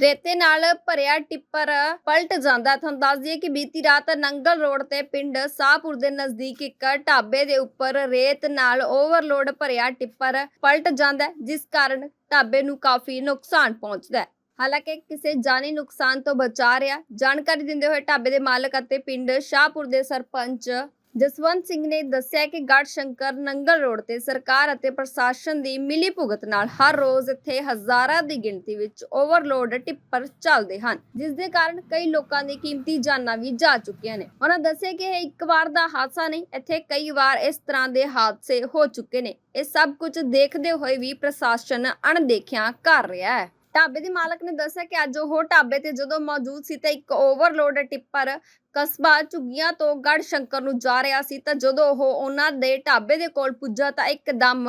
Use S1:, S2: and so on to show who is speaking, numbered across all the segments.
S1: ਰੇਤੇ ਨਾਲ ਭਰਿਆ ਟਿੱਪਰ ਪਲਟ ਜਾਂਦਾ। ਤੁਹਾਨੂੰ ਦੱਸ ਦਈਏ ਕਿ ਬੀਤੀ ਰਾਤ ਨੰਗਲ ਰੋਡ ਤੇ ਪਿੰਡ ਸਾਹਪੁਰ ਦੇ ਨਜ਼ਦੀਕ ਇੱਕ ਢਾਬੇ ਦੇ ਉੱਪਰ ਰੇਤ ਨਾਲ ਓਵਰਲੋਡ ਭਰਿਆ ਟਿੱਪਰ ਪਲਟ ਜਾਂਦਾ ਜਿਸ ਕਾਰਨ ਢਾਬੇ ਨੂੰ ਕਾਫੀ ਨੁਕਸਾਨ ਪਹੁੰਚਦਾ ਹੈ। ਹਾਲਾਂਕਿ ਕਿਸੇ ਜਾਨੀ ਨੁਕਸਾਨ ਤੋਂ ਬਚਾ ਰਿਹਾ। ਜਾਣਕਾਰੀ ਦਿੰਦੇ ਹੋਏ ਢਾਬੇ ਦੇ ਮਾਲਕ ਅਤੇ ਪਿੰਡ ਸ਼ਾਹਪੁਰ ਦੇ ਸਰਪੰਚ ਜਸਵੰਤ ਸਿੰਘ ਨੇ ਦੱਸਿਆ ਕਿ ਗੜ ਸ਼ੰਕਰ ਨੰਗਲ ਰੋਡ ਤੇ ਸਰਕਾਰ ਅਤੇ ਪ੍ਰਸ਼ਾਸਨ ਦੀ ਮਿਲੀ ਭੁਗਤ ਨਾਲ ਹਰ ਰੋਜ਼ ਇੱਥੇ ਹਜ਼ਾਰਾਂ ਦੀ ਗਿਣਤੀ ਵਿੱਚ ਓਵਰਲੋਡ ਟਿੱਪਰ ਚੱਲਦੇ ਹਨ, ਜਿਸ ਦੇ ਕਾਰਨ ਕਈ ਲੋਕਾਂ ਦੀ ਕੀਮਤੀ ਜਾਨਾਂ ਵੀ ਜਾ ਚੁੱਕੀਆਂ ਨੇ। ਉਹਨਾਂ ਦੱਸਿਆ ਕਿ ਇਹ ਇੱਕ ਵਾਰ ਦਾ ਹਾਦਸਾ ਨਹੀਂ, ਇੱਥੇ ਕਈ ਵਾਰ ਇਸ ਤਰ੍ਹਾਂ ਦੇ ਹਾਦਸੇ ਹੋ ਚੁੱਕੇ ਨੇ। ਇਹ ਸਭ ਕੁਝ ਦੇਖਦੇ ਹੋਏ ਵੀ ਪ੍ਰਸ਼ਾਸਨ ਅਣਦੇਖਿਆ ਕਰ ਰਿਹਾ ਹੈ। ਢਾਬੇ ਦੇ ਮਾਲਕ ਨੇ ਦੱਸਿਆ ਕਿ ਅੱਜ ਉਹ ਢਾਬੇ ਤੇ ਜਦੋਂ ਮੌਜੂਦ ਸੀ ਤਾਂ ਇੱਕ ਓਵਰਲੋਡ ਟਿੱਪਰ ਕਸਬਾ ਝੁੱਗੀਆਂ ਤੋਂ ਗੜ ਸ਼ੰਕਰ ਨੂੰ ਜਾ ਰਿਹਾ ਸੀ ਤਾਂ ਜਦੋਂ ਉਹ ਉਹਨਾਂ ਦੇ ਢਾਬੇ ਦੇ ਕੋਲ ਪੁੱਜਾ ਤਾਂ ਇੱਕਦਮ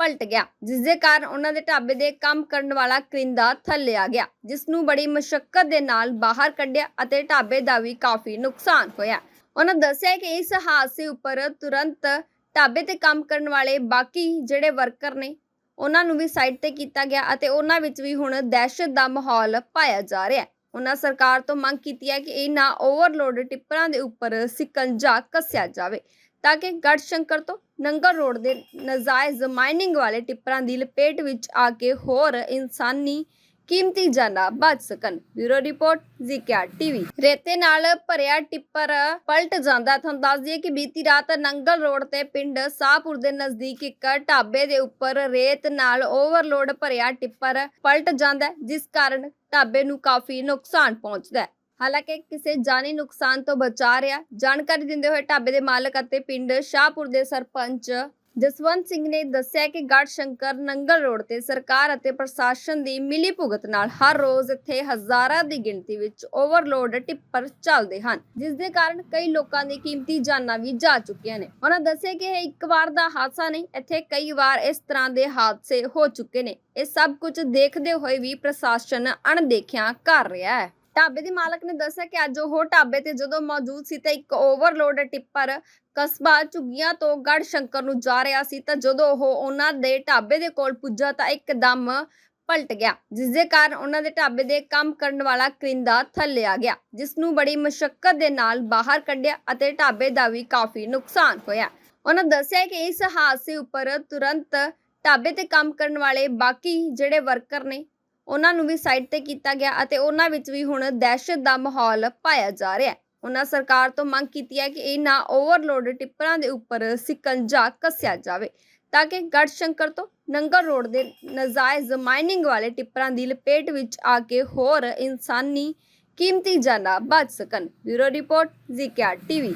S1: ਪਲਟ ਗਿਆ ਜਿਸ ਦੇ ਕਾਰਨ ਉਹਨਾਂ ਦੇ ਢਾਬੇ ਦੇ ਕੰਮ ਕਰਨ ਵਾਲਾ ਕਰਿੰਦਾ ਥੱਲੇ ਆ ਗਿਆ ਜਿਸ ਨੂੰ ਬੜੀ ਮੁਸ਼ਕਲ ਦੇ ਨਾਲ ਬਾਹਰ ਕੱਢਿਆ ਅਤੇ ਢਾਬੇ ਦਾ ਵੀ ਕਾਫੀ ਨੁਕਸਾਨ ਹੋਇਆ। ਉਹਨਾਂ ਦੱਸਿਆ ਕਿ ਇਸ ਹਾਦਸੇ ਉੱਪਰ ਤੁਰੰਤ ਢਾਬੇ ਤੇ ਕੰਮ ਕਰਨ ਵਾਲੇ ਬਾਕੀ ਜਿਹੜੇ ਵਰਕਰ ਨੇ ਉਹਨਾਂ ਨੂੰ ਵੀ ਸਾਈਡ ਤੇ ਕੀਤਾ ਗਿਆ ਅਤੇ ਉਹਨਾਂ ਵਿੱਚ ਵੀ ਹੁਣ ਦਹਿਸ਼ਤ ਦਾ ਮਾਹੌਲ ਪਾਇਆ ਜਾ ਰਿਹਾ ਹੈ। ਉਹਨਾਂ ਸਰਕਾਰ ਤੋਂ ਮੰਗ ਕੀਤੀ ਹੈ ਕਿ ਇਹਨਾਂ ਓਵਰਲੋਡ ਟਿੱਪਰਾਂ ਦੇ ਉੱਪਰ ਸਿਕੰਜਾ ਕੱਸਿਆ ਜਾਵੇ ਤਾਂ ਕਿ ਗੜ ਸ਼ੰਕਰ ਤੋਂ ਨੰਗਲ ਰੋਡ ਦੇ ਨਜਾਇਜ਼ ਮਾਈਨਿੰਗ ਵਾਲੇ ਟਿੱਪਰਾਂ ਦੀ ਲਪੇਟ ਵਿੱਚ ਆ ਕੇ ਹੋਰ ਇਨਸਾਨੀ ਕੀਮਤੀ ਜਾਨਾਂ ਬਚ ਸਕਣ। ਬਿਊਰੋ ਰਿਪੋਰਟ ਜ਼ਿਕਿਆ ਟੀਵੀ। ਰੇਤੇ ਨਾਲ ਭਰਿਆ ਟਿੱਪਰ ਪਲਟ ਜਾਂਦਾ। ਤੁਹਾਨੂੰ ਦੱਸ ਦਈਏ ਕਿ ਬੀਤੀ ਰਾਤ ਨੰਗਲ ਰੋਡ ਤੇ ਪਿੰਡ ਸਾਹਪੁਰ ਦੇ ਨਜ਼ਦੀਕ ਇੱਕ ਢਾਬੇ ਦੇ ਉੱਪਰ ਰੇਤ ਨਾਲ ਓਵਰਲੋਡ ਭਰਿਆ ਟਿੱਪਰ ਪਲਟ ਜਾਂਦਾ ਜਿਸ ਕਾਰਨ ਢਾਬੇ ਨੂੰ ਕਾਫੀ ਨੁਕਸਾਨ ਪਹੁੰਚਦਾ ਹੈ। ਹਾਲਾਂਕਿ ਕਿਸੇ ਜਾਨੀ ਨੁਕਸਾਨ ਤੋਂ ਬਚਾ ਰਿਹਾ। ਜਾਣਕਾਰੀ ਦਿੰਦੇ ਹੋਏ ਢਾਬੇ ਦੇ ਮਾਲਕ ਅਤੇ ਪਿੰਡ ਸ਼ਾਹਪੁਰ ਦੇ ਸਰਪੰਚ ਜਸਵੰਤ ਸਿੰਘ ਨੇ ਦੱਸਿਆ ਕਿ ਗੜ ਸ਼ੰਕਰ ਨੰਗਲ ਰੋਡ ਤੇ ਸਰਕਾਰ ਅਤੇ ਪ੍ਰਸ਼ਾਸਨ ਦੀ ਮਿਲੀ ਭੁਗਤ ਨਾਲ ਹਰ ਰੋਜ਼ ਇੱਥੇ ਹਜ਼ਾਰਾਂ ਦੀ ਗਿਣਤੀ ਵਿੱਚ ਓਵਰਲੋਡ ਟਿੱਪਰ ਚੱਲਦੇ ਹਨ, ਜਿਸ ਦੇ ਕਾਰਨ ਕਈ ਲੋਕਾਂ ਦੀ ਕੀਮਤੀ ਜਾਨਾਂ ਵੀ ਜਾ ਚੁੱਕੀਆਂ ਨੇ। ਉਹਨਾਂ ਦੱਸਿਆ ਕਿ ਇਹ ਇੱਕ ਵਾਰ ਦਾ ਹਾਦਸਾ ਨਹੀਂ, ਇੱਥੇ ਕਈ ਵਾਰ ਇਸ ਤਰ੍ਹਾਂ ਦੇ ਹਾਦਸੇ ਹੋ ਚੁੱਕੇ ਨੇ। ਇਹ ਸਭ ਕੁਝ ਦੇਖਦੇ ਹੋਏ ਵੀ ਪ੍ਰਸ਼ਾਸਨ ਅਣਦੇਖਿਆ ਕਰ ਰਿਹਾ ਹੈ। ਢਾਬੇ ਦੇ ਮਾਲਕ ਨੇ ਦੱਸਿਆ ਕਿ ਅੱਜ ਉਹ ਢਾਬੇ ਤੇ ਜਦੋਂ ਮੌਜੂਦ ਸੀ ਤਾਂ ਇੱਕ ਓਵਰਲੋਡ ਟਿੱਪਰ ਕਸਬਾ ਝੁੱਗੀਆਂ ਤੋਂ ਗੜ ਸ਼ੰਕਰ ਨੂੰ ਜਾ ਰਿਹਾ ਸੀ ਤਾਂ ਜਦੋਂ ਉਹ ਉਹਨਾਂ ਦੇ ਢਾਬੇ ਦੇ ਕੋਲ ਪੁੱਜਾ ਤਾਂ ਇੱਕਦਮ ਪਲਟ ਗਿਆ ਜਿਸ ਦੇ ਕਾਰਨ ਉਹਨਾਂ ਦੇ ਢਾਬੇ ਦੇ ਕੰਮ ਕਰਨ ਵਾਲਾ ਕਰਿੰਦਾ ਥੱਲੇ ਆ ਗਿਆ ਜਿਸ ਨੂੰ ਬੜੀ ਮੁਸ਼ਕਲ ਦੇ ਨਾਲ ਬਾਹਰ ਕੱਢਿਆ ਅਤੇ ਢਾਬੇ ਦਾ ਵੀ ਕਾਫੀ ਨੁਕਸਾਨ ਹੋਇਆ। ਉਹਨਾਂ ਦੱਸਿਆ ਕਿ ਇਸ ਹਾਦਸੇ ਉੱਪਰ ਤੁਰੰਤ ਢਾਬੇ ਤੇ ਕੰਮ ਕਰਨ ਵਾਲੇ ਬਾਕੀ ਜਿਹੜੇ ਵਰਕਰ ਨੇ ਉਹਨਾਂ ਨੂੰ ਵੀ ਸਾਈਡ ਤੇ ਕੀਤਾ ਗਿਆ ਅਤੇ ਉਹਨਾਂ ਵਿੱਚ ਵੀ ਹੁਣ ਦਹਿਸ਼ਤ ਦਾ ਮਾਹੌਲ ਪਾਇਆ ਜਾ ਰਿਹਾ ਹੈ। ਉਹਨਾਂ ਸਰਕਾਰ ਤੋਂ ਮੰਗ ਕੀਤੀ ਹੈ ਕਿ ਇਹਨਾਂ ਓਵਰਲੋਡ ਟਿੱਪਰਾਂ ਦੇ ਉੱਪਰ ਸਿਕੰਜਾ ਕੱਸਿਆ ਜਾਵੇ ਤਾਂ ਕਿ ਗੜ ਸ਼ੰਕਰ ਤੋਂ ਨੰਗਲ ਰੋਡ ਦੇ ਨਜਾਇਜ਼ ਮਾਈਨਿੰਗ ਵਾਲੇ ਟਿੱਪਰਾਂ ਦੀ ਲਪੇਟ ਵਿੱਚ ਆ ਕੇ ਹੋਰ ਇਨਸਾਨੀ ਕੀਮਤੀ ਜਾਨਾਂ ਬਚ ਸਕਣ। ਬਿਊਰੋ ਰਿਪੋਰਟ ਜ਼ਿਕਿਆ ਟੀਵੀ